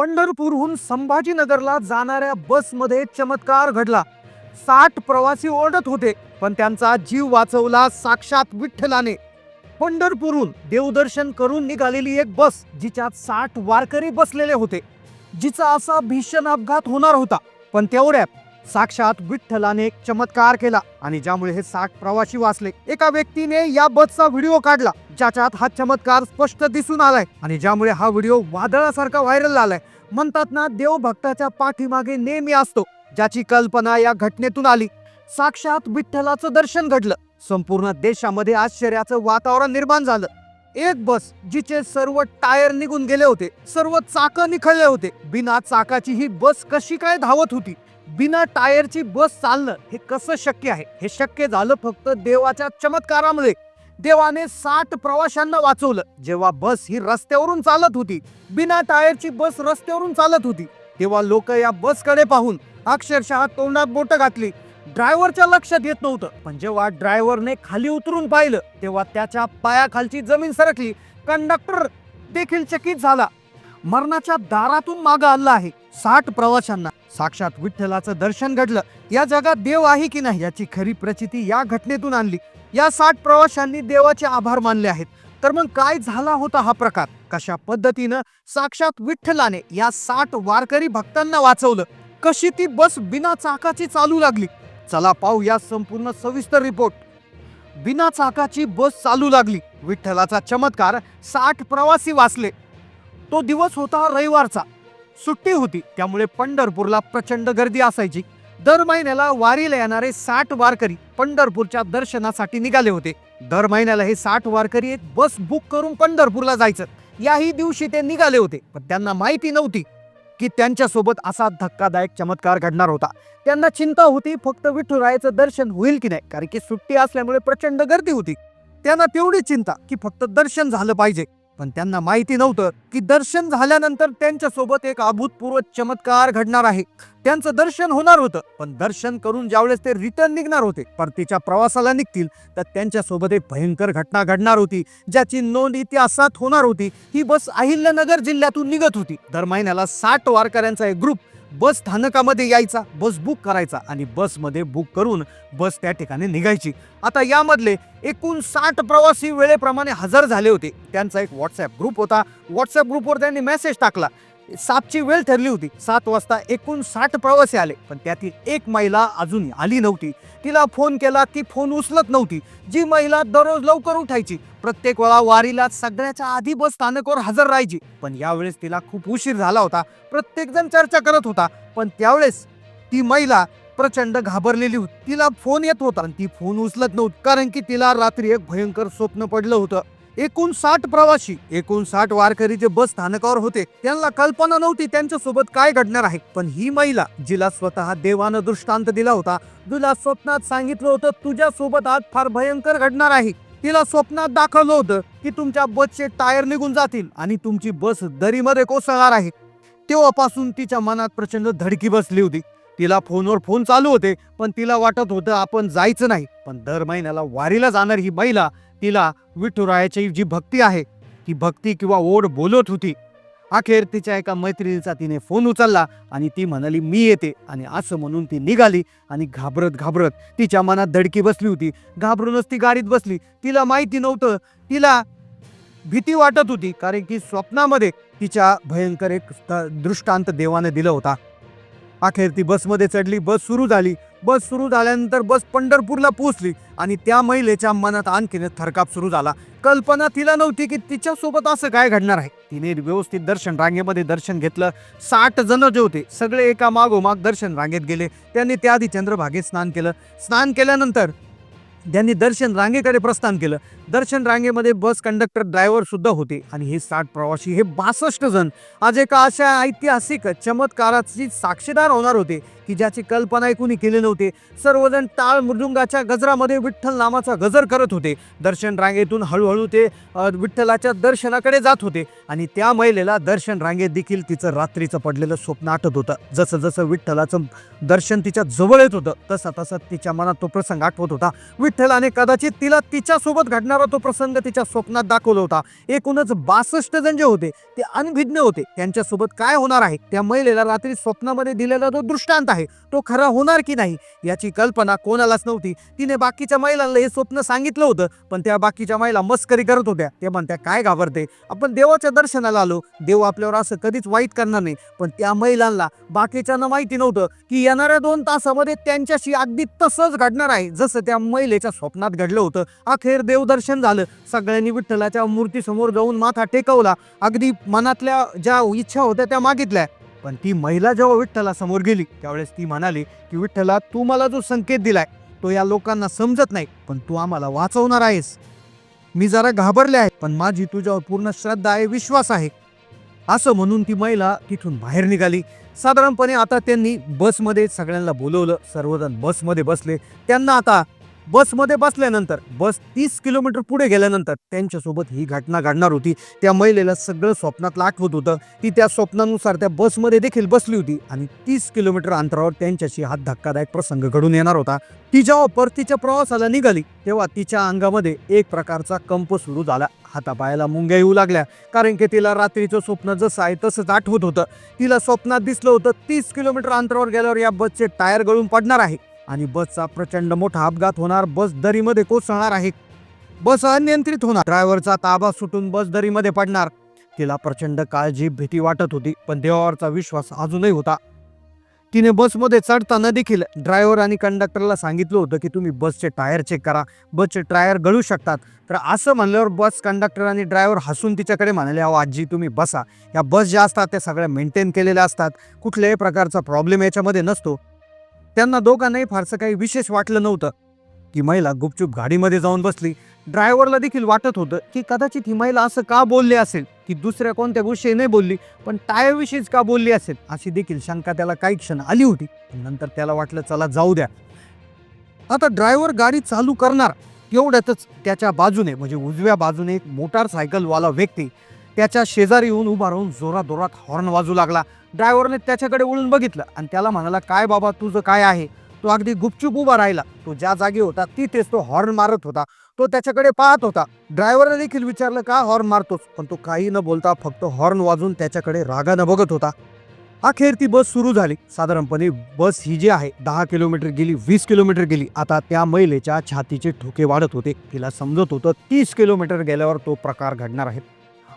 पंढरपूरहून संभाजीनगरला जाणाऱ्या बसमध्ये चमत्कार घडला. साठ प्रवासी ओरडत होते पण त्यांचा जीव वाचवला साक्षात विठ्ठलाने. पंढरपूरहून देवदर्शन करून निघालेली एक बस जिच्यात साठ वारकरी बसलेले होते. जिचा असा भीषण अपघात होणार होता पण तेवढ्यात साक्षात विठ्ठलाने एक चमत्कार केला आणि ज्यामुळे हे साठ प्रवासी वाचले. एका व्यक्तीने या बसचा व्हिडिओ काढला ज्याच्यात हा चमत्कार स्पष्ट दिसून आलाय आणि ज्यामुळे हा व्हिडिओ वादळासारखा व्हायरल झालाय. म्हणतात ना देव भक्ताच्या पाठीमागे नेहमी असतो ज्याची कल्पना या घटनेतून आली. साक्षात विठ्ठलाचं दर्शन घडलं. संपूर्ण देशामध्ये आश्चर्याचं वातावरण निर्माण झालं. एक बस जिचे सर्व टायर निघून गेले होते सर्व चाक निखळले होते. बिना चाकाची ही बस कशी काय धावत होती? बिना टायरची बस चालणं हे कसं शक्य आहे? हे शक्य झालं फक्त देवाच्या चमत्कारामुळे देवाने साठ प्रवाशांना वाचवलं. जेव्हा बस ही रस्त्यावरून चालत होती बिना टायरची बस रस्त्यावरून चालत होती तेव्हा लोक या बसकडे पाहून अक्षरशः तोंडात बोट घातली. ड्रायव्हरच्या लक्षात येत नव्हतं. पण जेव्हा ड्रायव्हरने खाली उतरून पाहिलं तेव्हा त्याच्या पायाखालची जमीन सरकली. कंडक्टर देखील चकित झाला. मरणाच्या दारातून मागं आलं आहे. साठ प्रवाशांना साक्षात विठ्ठलाचं दर्शन घडलं. या जगात देव आहे की नाही याची खरी प्रचिती या घटनेतून आणली. या साठ प्रवाशांनी देवाचे आभार मानले आहेत. तर मग काय झाला होता हा प्रकार? कशा पद्धतीनं साक्षात विठ्ठलाने या साठ वारकरी भक्तांना वाचवलं? कशी ती बस बिना चाकाची चालू लागली? चला पाहू या संपूर्ण सविस्तर रिपोर्ट. बिना चाकाची बस चालू लागली. विठ्ठलाचा चमत्कार साठ प्रवासी वाचले. तो दिवस होता रविवारचा. सुट्टी होती त्यामुळे पंढरपूरला प्रचंड गर्दी असायची. दर महिन्याला वारीला येणारे साठ वारकरी पंढरपूरच्या दर्शनासाठी निघाले होते. दर महिन्याला हे साठ वारकरी एक बस बुक करून पंढरपूरला जायचं. याही दिवशी ते निघाले होते पण त्यांना माहिती नव्हती की त्यांच्यासोबत असा धक्कादायक चमत्कार घडणार होता. त्यांना चिंता होती फक्त विठुरायाचं दर्शन होईल की नाही कारण की सुट्टी असल्यामुळे प्रचंड गर्दी होती. त्यांना तेवढी चिंता की फक्त दर्शन झालं पाहिजे. पण त्यांना माहिती नव्हतं की दर्शन झाल्यानंतर त्यांच्यासोबत एक अभूतपूर्व चमत्कार घडणार आहे. त्यांचं दर्शन होणार होतं पण दर्शन करून ज्यावेळेस ते रिटर्न निघणार होते परतीच्या प्रवासाला निघतील तर त्यांच्यासोबत एक भयंकर घटना घडणार होती ज्याची नोंद इतिहासात होणार होती. ही बस अहिल्यानगर जिल्ह्यातून निघत होती. दर महिन्याला साठ वारकऱ्यांचा एक ग्रुप बस स्थानकामध्ये यायचा बस बुक करायचा आणि बसमध्ये बुक करून बस त्या ठिकाणी निघायची. आता यामधले एकूण साठ प्रवासी वेळेप्रमाणे हजर झाले होते. त्यांचा एक व्हॉट्सॲप ग्रुप होता. व्हॉट्सअप ग्रुपवर त्यांनी मेसेज टाकला. सातची वेळ ठरली होती. सात वाजता एकूण साठ प्रवासी आले. पण त्यातील एक महिला अजून आली नव्हती. तिला फोन केला ती फोन उचलत नव्हती. जी महिला दररोज लवकर उठायची प्रत्येक वेळा वारीला सगळ्याच्या आधी बस स्थानकावर हजर राहायची. पण यावेळेस तिला खूप उशीर झाला होता. प्रत्येक जण चर्चा करत होता. पण त्यावेळेस ती महिला प्रचंड घाबरलेली होती. तिला फोन येत होता. आणि ती फोन उचलत नव्हती. कारण की तिला रात्री एक भयंकर स्वप्न पडलं होतं. एकूण साठ प्रवासी एकूण साठ वारकरी जे बस स्थानकावर होते त्यांना कल्पना नव्हती त्यांच्यासोबत काय घडणार आहे. पण ही महिला जिला स्वतः देवानं दृष्टांत दिला होता तुला स्वप्नात सांगितलं होतं तुझ्या सोबत आज फार भयंकर घडणार आहे. तिला स्वप्नात दाखवलं होतं की तुमच्या बसचे टायर निघून जातील आणि तुमची बस दरीमध्ये कोसळणार आहे. तेव्हापासून तिच्या मनात प्रचंड धडकी बसली होती. तिला फोनवर फोन चालू होते पण तिला वाटत होतं आपण जायचं नाही. पण दर महिन्याला वारीला जाणार ही महिला तिला विठुरायाची जी भक्ती आहे ती भक्ती किंवा ओढ बोलत होती. अखेर तिच्या एका मैत्रिणीचा तिने फोन उचलला आणि ती म्हणाली मी येते. आणि असं म्हणून ती निघाली आणि घाबरत घाबरत तिच्या मनात धडकी बसली होती. घाबरूनच ती गाडीत बसली. तिला माहिती नव्हतं. तिला भीती वाटत होती कारण की स्वप्नामध्ये तिच्या भयंकर एक दृष्टांत देवाने दिला होता. अखेर ती बसमध्ये चढली बस सुरू झाली. बस सुरू झाल्यानंतर बस पंढरपूरला पोहोचली आणि त्या महिलेच्या मनात आणखीन थरकाप सुरू झाला. कल्पना तिला नव्हती की तिच्यासोबत असं काय घडणार आहे. तिने व्यवस्थित दर्शन रांगेमध्ये दर्शन घेतलं. साठ जण जे होते सगळे एका मागोमाग दर्शन रांगेत गेले. त्यांनी त्याआधी चंद्रभागेत स्नान केलं. स्नान केल्यानंतर त्यांनी दर्शन रांगेकडे प्रस्थान केलं. दर्शन रांगेमध्ये बस कंडक्टर ड्रायव्हर सुद्धा होते. आणि हे साठ प्रवासी हे बासष्ट जण आज एका अशा ऐतिहासिक चमत्काराची साक्षीदार होणार होते की ज्याची कल्पना कुणी केली नव्हती. सर्वजण टाळ मृदुंगाच्या गजरामध्ये विठ्ठल नामाचा गजर करत होते. दर्शन रांगेतून हळूहळू ते विठ्ठलाच्या दर्शनाकडे जात होते. आणि त्या महिलेला दर्शन रांगेत देखील तिचं रात्रीचं पडलेलं स्वप्न आठवत होतं. जसं जसं विठ्ठलाचं दर्शन तिच्या जवळ येत होतं तसं तसं तिच्या मनात तो प्रसंग आठवत होता. विठ्ठलाने कदाचित तिला तिच्यासोबत घडणारा तो प्रसंग तिच्या स्वप्नात दाखवला होता. एकूणच बासष्ट जण जे होते ते अनभिज्ञ होते. त्यांच्यासोबत काय होणार आहे? त्या महिलेला रात्री स्वप्नामध्ये दिलेला जो दृष्टांत आहे. तो खरा होणार की नाही? याची कल्पना कोणालाच नव्हती. तिने बाकीच्या महिलांना हे स्वप्न सांगितलं होतं पण त्या बाकीच्या महिला मस्करी करत होत्या. ते म्हणत्या काय घाबरते? आपण देवाच्या दर्शनाला आलो. देव आपल्यावर असं कधीच वाईट करणार नाही. पण त्या महिलांना बाकीच्यांना माहिती नव्हतं की येणाऱ्या दोन तासामध्ये त्यांच्याशी अगदी तसंच घडणार आहे जसं त्या महिले आईच्या स्वप्नात घडलं होतं. अखेर देवदर्शन झालं. सगळ्यांनी विठ्ठलाच्या मूर्तीसमोर जाऊन माथा टेकवला. अगदी मनातल्या ज्या इच्छा होत्या त्या मागितल्या. पण ती महिला जेव्हा विठ्ठलासमोर गेली त्यावेळेस ती म्हणाली की विठ्ठला तू मला जो संकेत दिलाय तो या लोकांना समजत नाही पण तू आम्हाला वाचवणार आहेस. मी जरा घाबरले आहे पण माझी तुझ्यावर पूर्ण श्रद्धा आहे विश्वास आहे. असं म्हणून ती महिला तिथून बाहेर निघाली. साधारणपणे आता त्यांनी बसमध्ये सगळ्यांना बोलवलं. सर्वजण बसमध्ये बसले. त्यांना आता बसमध्ये बसल्यानंतर बस तीस किलोमीटर पुढे गेल्यानंतर त्यांच्यासोबत ही घटना घडणार होती. त्या महिलेला सगळं स्वप्नातलं आठवत होतं. ती त्या स्वप्नानुसार त्या बसमध्ये देखील बसली होती आणि तीस किलोमीटर अंतरावर त्यांच्याशी हा धक्कादायक प्रसंग घडून येणार होता. ती जेव्हा परतीच्या प्रवासाला निघाली तेव्हा तिच्या अंगामध्ये एक प्रकारचा कंप सुरू झाला. हातापायाला मुंग्या येऊ लागल्या कारण की तिला रात्रीचं स्वप्न जसं आहे तसंच आठवत होतं. तिला स्वप्नात दिसलं होतं तीस किलोमीटर अंतरावर गेल्यावर या बसचे टायर गळून पडणार आहे. आणि बसचा प्रचंड मोठा अपघात होणार बस दरीमध्ये कोसळणार आहे. बस अनियंत्रित होणार. ड्रायव्हरचा ताबा सुटून बस दरीमध्ये पडणार. तिला प्रचंड काळजी भीती वाटत होती पण देवावरचा विश्वास अजूनही होता. तिने बसमध्ये चढताना देखील ड्रायव्हर आणि कंडक्टरला सांगितलं होतं की तुम्ही बसचे टायर चेक करा. बसचे टायर गळू शकतात. तर असं म्हणल्यावर बस कंडक्टर आणि ड्रायव्हर हसून तिच्याकडे म्हणाले अहो आजी तुम्ही बसा. या बस ज्या असतात त्या सगळ्या मेंटेन केलेल्या असतात. कुठल्याही प्रकारचा प्रॉब्लेम याच्यामध्ये नसतो. त्यांना दोघांनाही फारसं काही विशेष वाटलं नव्हतं. ती महिला गुपचूप गाडीमध्ये जाऊन बसली. ड्रायव्हरला देखील वाटत होतं की कदाचित ही महिला असं का बोलली असेल? की दुसऱ्या कोणत्या गोष्टी नाही बोलली पण टायरविषयीच का बोलली असेल? अशी देखील शंका त्याला काही क्षण आली होती. पण नंतर त्याला वाटलं चला जाऊ द्या. आता ड्रायव्हर गाडी चालू करणार. एवढ्यातच त्याच्या बाजूने म्हणजे उजव्या बाजूने एक मोटारसायकलवाला व्यक्ती त्याच्या शेजारी येऊन उभा राहून जोरात जोरात हॉर्न वाजू लागला. ड्रायव्हरने त्याच्याकडे वळून बघितलं आणि त्याला म्हणाला काय बाबा तुझं काय आहे? तो अगदी गुपचूप उभा राहिला. तो ज्या जागी होता तिथेच तो हॉर्न मारत होता. तो त्याच्याकडे पाहत होता. ड्रायव्हरने देखील विचारलं का हॉर्न मारतोच पण तो काही न बोलता फक्त हॉर्न वाजून त्याच्याकडे रागानं बघत होता. अखेर ती बस सुरू झाली. साधारणपणे बस ही जी आहे दहा किलोमीटर गेली वीस किलोमीटर गेली. आता त्या महिलेच्या छातीचे ठोके वाढत होते. तिला समजत होतं तीस किलोमीटर गेल्यावर तो प्रकार घडणार आहे.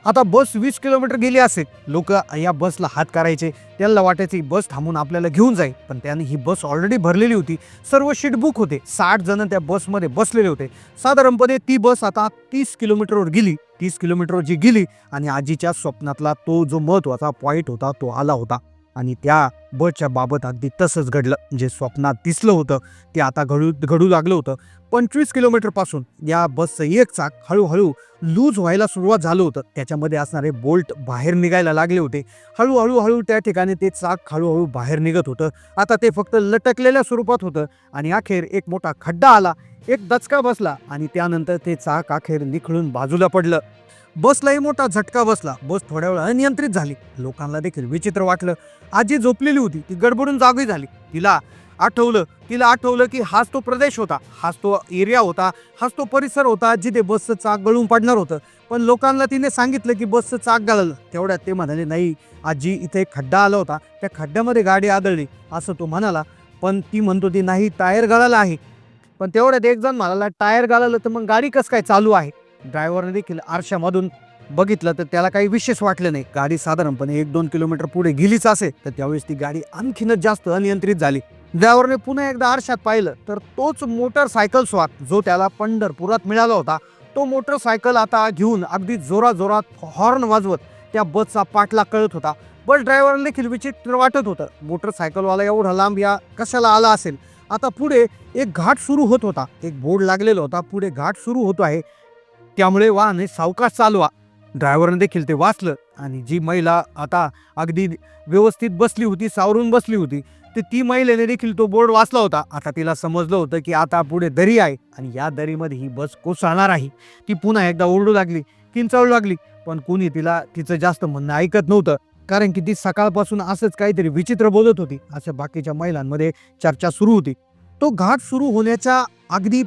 आता बस वीस किलोमीटर गेली असेल. लोक या बसला हात करायचे. त्यांना वाटायचे ही बस थांबून आपल्याला घेऊन जाईल. पण त्याने ही बस ऑलरेडी भरलेली होती. सर्व शीट बुक होते. साठ जण त्या बसमध्ये बसलेले होते. साधारणपणे ती बस आता तीस किलोमीटरवर गेली. तीस किलोमीटरवर जी गेली आणि आजीच्या स्वप्नातला तो जो महत्त्वाचा पॉईंट होता तो आला होता. आणि त्या बसच्या बाबत अगदी तसंच घडलं. जे स्वप्नात दिसलं होतं ते आता घडू घडू लागलं होतं. पंचवीस किलोमीटरपासून या बसचं एक चाक हळूहळू लूज व्हायला सुरुवात झालं होतं. त्याच्यामध्ये असणारे बोल्ट बाहेर निघायला लागले होते. हळूहळू हळू त्या ठिकाणी ते चाक हळूहळू बाहेर निघत होतं. आता ते फक्त लटकलेल्या स्वरूपात होतं आणि अखेर एक मोठा खड्डा आला एक दचका बसला आणि त्यानंतर ते चाक अखेर निखळून बाजूला पडलं. बसलाही मोठा झटका बसला. बस थोड्या वेळ अनियंत्रित झाली. लोकांना देखील विचित्र वाटलं. आजी झोपलेली होती. ती गडबडून जागी झाली. तिला आठवलं तिला आठवलं की हाच तो प्रदेश होता. हाच तो एरिया होता. हाच तो परिसर होता जिथे बसचं चाक गळून पडणार होतं. पण लोकांना तिने सांगितलं की बसचं चाक गळलं. तेवढ्यात ते म्हणाले नाही आजी इथे एक खड्डा आला होता. त्या खड्ड्यामध्ये गाडी आदळली. असं तो म्हणाला. पण ती म्हणतो ती नाही टायर गळाला आहे. पण तेवढ्यात एक जण म्हणाला टायर गळालं तर मग गाडी कसं काय चालू आहे? ड्रायव्हरने देखील आरशामधून बघितलं तर त्याला काही विशेष वाटलं नाही. गाडी साधारणपणे एक दोन किलोमीटर पुढे गेलीच असेल तर त्यावेळेस ती गाडी आणखीनच जास्त अनियंत्रित झाली. ड्रायव्हरने पुन्हा एकदा आरशात पाहिलं तर तोच मोटरसायकल स्वार जो त्याला पंढरपुरात मिळाला होता. तो मोटरसायकल आता घेऊन अगदी जोराजोरात हॉर्न वाजवत त्या बसचा पाठला कळत होता. बस ड्रायव्हरला देखील विचित्र वाटत होतं. मोटरसायकलवाला एवढा लांब या कशाला आला असेल? आता पुढे एक घाट सुरू होत होता. एक बोर्ड लागलेला होता. पुढे घाट सुरू होतो आहे. त्यामुळे वाहन हे सावकाश चालवा. ड्रायव्हरने देखील ते वाचलं आणि जी महिला आता अगदी व्यवस्थित बसली होती सावरून बसली होती तर ती महिलेने देखील तो बोर्ड वाचला होता. आता तिला समजलं होतं की आता पुढे दरी आहे आणि या दरीमध्ये ही बस कोसळणार आहे. ती पुन्हा एकदा ओरडू लागली किंचाळू लागली पण कुणी तिला तिचं जास्त म्हणणं ऐकत नव्हतं. कारण की ती सकाळपासून असंच काहीतरी विचित्र बोलत होती असं बाकीच्या महिलांमध्ये चर्चा सुरू होती. तो घाट सुरू होण्याच्या अगदी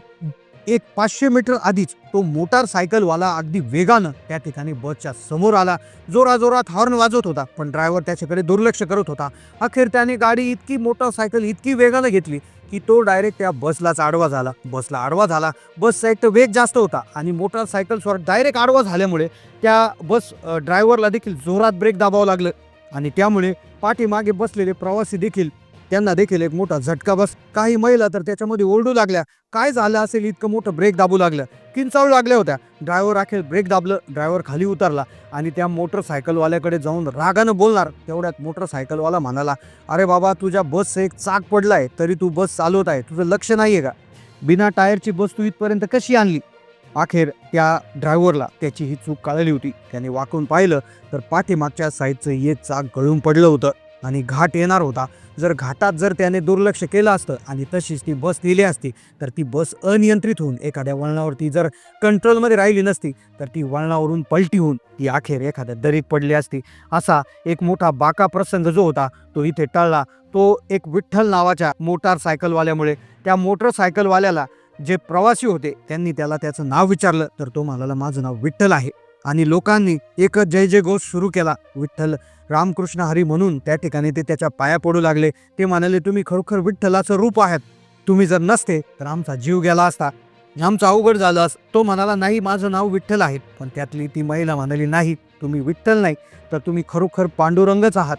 एक पाचशे मीटर आधीच तो मोटारसायकलवाला अगदी वेगानं त्या ठिकाणी बसच्या समोर आला. जोराजोरात हॉर्न वाजवत होता पण ड्रायव्हर त्याच्याकडे दुर्लक्ष करत होता. अखेर त्याने गाडी इतकी मोटारसायकल इतकी वेगानं घेतली की तो डायरेक्ट त्या बसलाच आडवा झाला. बसला आडवा झाला. बसचा एक तर वेग जास्त होता आणि मोटारसायकलवर डायरेक्ट आडवा झाल्यामुळे त्या बस ड्रायव्हरला देखील जोरात ब्रेक दाबावं लागलं. आणि त्यामुळे पाठीमागे बसलेले प्रवासी देखील त्यांना देखील एक मोठा झटका बस. काही महिला तर त्याच्यामध्ये ओरडू लागल्या. काय झालं असेल इतकं मोठं ब्रेक दाबू लागलं? किंचाळू लागल्या होत्या. ड्रायव्हर अखेर ब्रेक दाबलं. ड्रायव्हर खाली उतरला. आणि त्या मोटरसायकलवाल्याकडे जाऊन रागानं बोलणार. तेवढ्यात मोटरसायकलवाला म्हणाला अरे बाबा तुझ्या बसचं एक चाक पडलाय. तरी तू बस चालवत आहे. तुझं लक्ष नाही आहे का? बिना टायरची बस तू इथपर्यंत कशी आणली? अखेर त्या ड्रायव्हरला त्याची ही चूक कळली होती. त्याने वाकून पाहिलं तर पाठीमागच्या साईडचं एक चाक गळून पडलं होतं. आणि घाट येणार होता. जर घाटात जर त्याने दुर्लक्ष केलं असतं आणि तशीच ती बस नेली असती तर ती बस अनियंत्रित होऊन एखाद्या वळणावरती जर कंट्रोलमध्ये राहिली नसती तर ती वळणावरून पलटी होऊन ती अखेर एखाद्या दरीत पडली असती. असा एक मोठा बाका प्रसंग जो होता तो इथे टळला. तो एक विठ्ठल नावाच्या मोटारसायकलवाल्यामुळे त्या मोटरसायकलवाल्याला जे प्रवासी होते त्यांनी त्याला त्याचं नाव विचारलं तर तो म्हणाला माझं नाव विठ्ठल आहे. आणि लोकांनी एक जय जय घोष सुरू केला. विठ्ठल रामकृष्ण हरी म्हणून त्या ठिकाणी ते त्याच्या पाया पडू लागले. ते म्हणाले तुम्ही खरोखर विठ्ठलाचं रूप आहात. तुम्ही जर नसते तर आमचा जीव गेला असता. आमचं अवघड झालं अस तो म्हणाला नाही माझं नाव विठ्ठल आहे. पण त्यातली ती महिला म्हणाली नाही तुम्ही विठ्ठल नाही तर तुम्ही खरोखर पांडुरंगच आहात.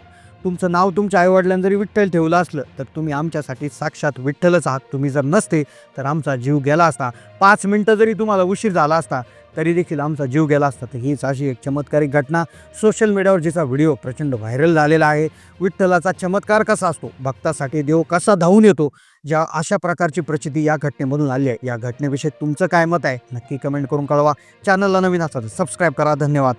तुमचं नाव तुमच्या आईवडिलांनी जरी विठ्ठल ठेवलं असलं तर तुम्ही आमच्यासाठी साक्षात विठ्ठलच आहात. तुम्ही जर नसते तर आमचा जीव गेला असता. पाच मिनटं जरी तुम्हाला उशीर झाला असता तरी देखील आमचा जीव गेला असता. तर हीच अशी एक चमत्कारिक घटना. सोशल मीडियावर जिचा व्हिडिओ प्रचंड व्हायरल झालेला आहे. विठ्ठलाचा चमत्कार कसा असतो? भक्तासाठी देव कसा धावून येतो? ज्या अशा प्रकारची प्रचिती या घटनेमधून आली आहे. या घटनेविषयी तुमचं काय मत आहे? नक्की कमेंट करून कळवा. चॅनलला नवीन असा तर सबस्क्राईब करा. धन्यवाद.